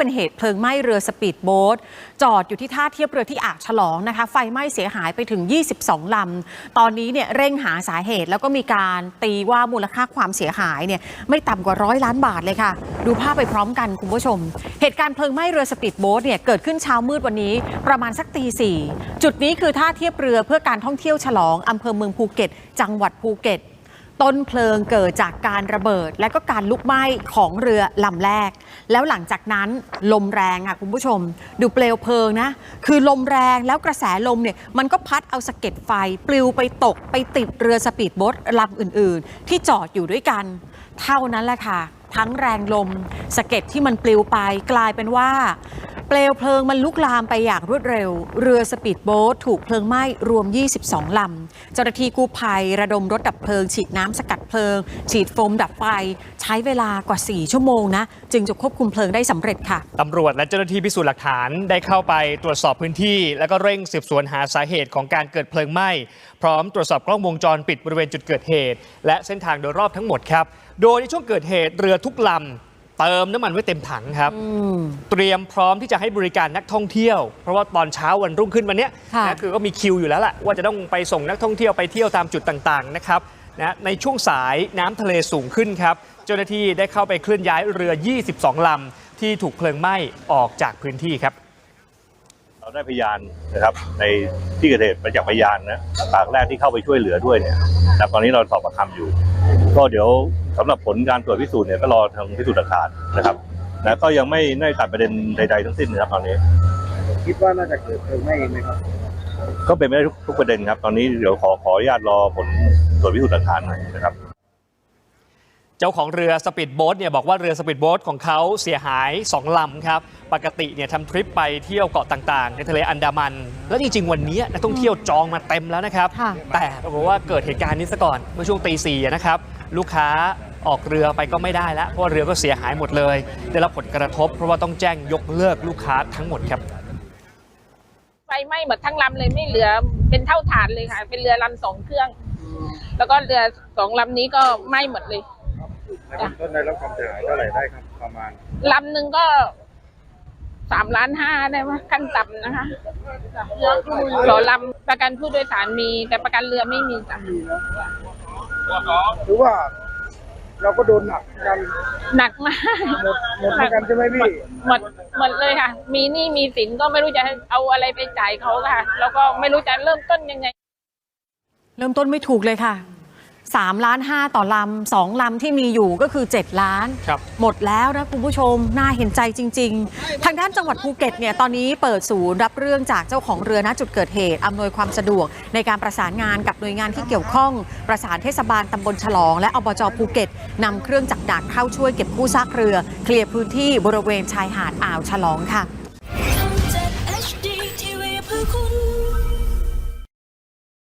เป็นเหตุเพลิงไหม้เรือสปีดโบ๊ทจอดอยู่ที่ท่าเทียบเรือที่อ่าวฉลองนะคะ ไฟไหม้เสียหายไปถึง 22 ลำ ตอนนี้เนี่ยเร่งหาสาเหตุแล้วก็มีการตีว่ามูลค่าความเสียหายเนี่ยไม่ต่ำกว่าร้อยล้านบาทเลยค่ะ ดูภาพไปพร้อมกันคุณผู้ชม เหตุการณ์เพลิงไหม้เรือสปีดโบ๊ทเนี่ยเกิดขึ้นเช้ามืดวันนี้ประมาณสักตีสี่จุดนี้คือท่าเทียบเรือเพื่อการท่องเที่ยวฉลองอำเภอเมืองภูเก็ต จังหวัดภูเก็ต ต้นเพลิงเกิดจากการระเบิด และก็การลุกไหม้ของเรือลำแรก แล้วหลังจากนั้นลมแรงค่ะคุณผู้ชม ดูเปลวเพลิงนะ คือลมแรงแล้วกระแสลมเนี่ยมันก็พัดเอาสะเก็ดไฟ ปลิวไปตกไปติดเรือสปีดโบ๊ทลำอื่น ๆ ที่จอดอยู่ด้วยกัน เท่านั้นแหละค่ะ ทั้งแรงลมสะเก็ดที่มันปลิวไปกลายเป็นว่า เปลวเพลิงมันลุกลามไปอย่างรวดเร็ว เรือสปีดโบ๊ทถูกเพลิงไหม้รวม 22 ลำ เจ้าหน้าที่กู้ภัยระดมรถดับเพลิง ฉีดน้ำสกัดเพลิง ฉีดโฟมดับไฟ ใช้เวลากว่า 4 ชั่วโมงนะ จึงจะควบคุมเพลิงได้สำเร็จค่ะตำรวจและเจ้าหน้าที่พิสูจน์หลักฐานได้เข้าไปตรวจสอบพื้นที่ แล้วก็เร่งสืบสวนหาสาเหตุของการเกิดเพลิงไหม้พร้อมตรวจสอบกล้องวงจรปิดบริเวณจุดเกิดเหตุ และเส้นทางโดยรอบทั้งหมดครับโดยในช่วงเกิดเหตุเรือทุกลำ เติมน้ำมันไว้เต็มถังครับ เตรียมพร้อมที่จะให้บริการนักท่องเที่ยว เพราะว่าตอนเช้าวันรุ่งขึ้นวันเนี้ยค่ะนะคือก็มีคิวอยู่แล้วแหละว่าจะต้องไปส่งนักท่องเที่ยวไปเที่ยวตามจุดต่างๆนะครับนะในช่วงสายน้ำทะเลสูงขึ้นครับ เจ้าหน้าที่ได้เข้าไปเคลื่อนย้ายเรือ 22ลำที่ถูกเพลิงไหม้ออกจากพื้นที่ครับ เราได้พยานนะครับในที่เกิดเหตุมาจากพยานนะปากแรกที่เข้าไปช่วยเหลือด้วยเนี่ยแต่ตอนนี้เราสอบปากคำอยู่ ก็เดี๋ยวสำหรับผลการตรวจพิสูจน์เนี่ยก็รอทางพิสูจน์หลักฐานนะครับนะก็ยังไม่ได้ตัดประเด็นใด ๆ ทั้งสิ้นนะครับตอนนี้ คิดว่าน่าจะเกิดเพลิงไหม้เองไหมครับ ก็เป็นไม่ได้ทุกทุกประเด็นครับ ตอนนี้เดี๋ยวขอขออนุญาตรอผลตรวจพิสูจน์หลักฐานหน่อยนะครับเจ้าของเรือสปีดโบ๊ทเนี่ยบอกว่าเรือสปีดโบ๊ทของเขาเสียหาย 2 ลำครับ ปกติเนี่ยทำทริปไปเที่ยวเกาะต่างๆ ในทะเลอันดามัน แล้วจริงๆ วันนี้นักท่องเที่ยวจองมาเต็มแล้วนะครับค่ะแต่ปรากฏว่าเกิดเหตุการณ์นี้ซะก่อนเมื่อช่วงตีสี่นะครับ ลูกค้าออกเรือไปก็ไม่ได้แล้วเพราะว่าเรือก็เสียหายหมดเลย ได้รับผลกระทบ เพราะว่าต้องแจ้งยกเลิกลูกค้าทั้งหมดครับไฟไหม้หมดทั้งลำเลยไม่เหลือเป็นเท่าฐานเลยค่ะ เป็นเรือลำสองเครื่อง แล้วก็เรือสองลำนี้ก็ไหม้หมดเลยในเบื้องต้นได้รับความเสียหายเท่าไหร่ได้ครับประมาณลำหนึ่งก็ สามล้านห้าได้ไหมขั้นต่ำนะคะต่อลำประกันผู้โดยสารมี แต่ประกันเรือไม่มีจ้ะหรือว่า เราก็โดนหนักกันหนักมากหมดหมดเหมือนกันใช่ไหมพี่หมดหมดเลยค่ะ มีหนี้มีสินก็ไม่รู้จะเอาอะไรไปจ่ายเขาค่ะ แล้วก็ไม่รู้จะเริ่มต้นยังไง เริ่มต้นไม่ถูกเลยค่ะ 3 ล้าน 5 ต่อลำสองลำที่มีอยู่ก็คือ 7 ล้านครับหมดแล้วนะคุณผู้ชม น่าเห็นใจจริง ๆ ทางด้านจังหวัดภูเก็ตเนี่ยตอนนี้เปิดศูนย์รับเรื่องจากเจ้าของเรือณจุดเกิดเหตุ อำนวยความสะดวกในการประสานงานกับหน่วยงานที่เกี่ยวข้อง ประสานเทศบาลตำบลฉลอง และอบจภูเก็ตนำเครื่องจักรดักเข้าช่วยเก็บกู้ซากเรือ เคลียร์พื้นที่บริเวณชายหาดอ่าวฉลองค่ะทำจาก HD TV เพื่อคุณ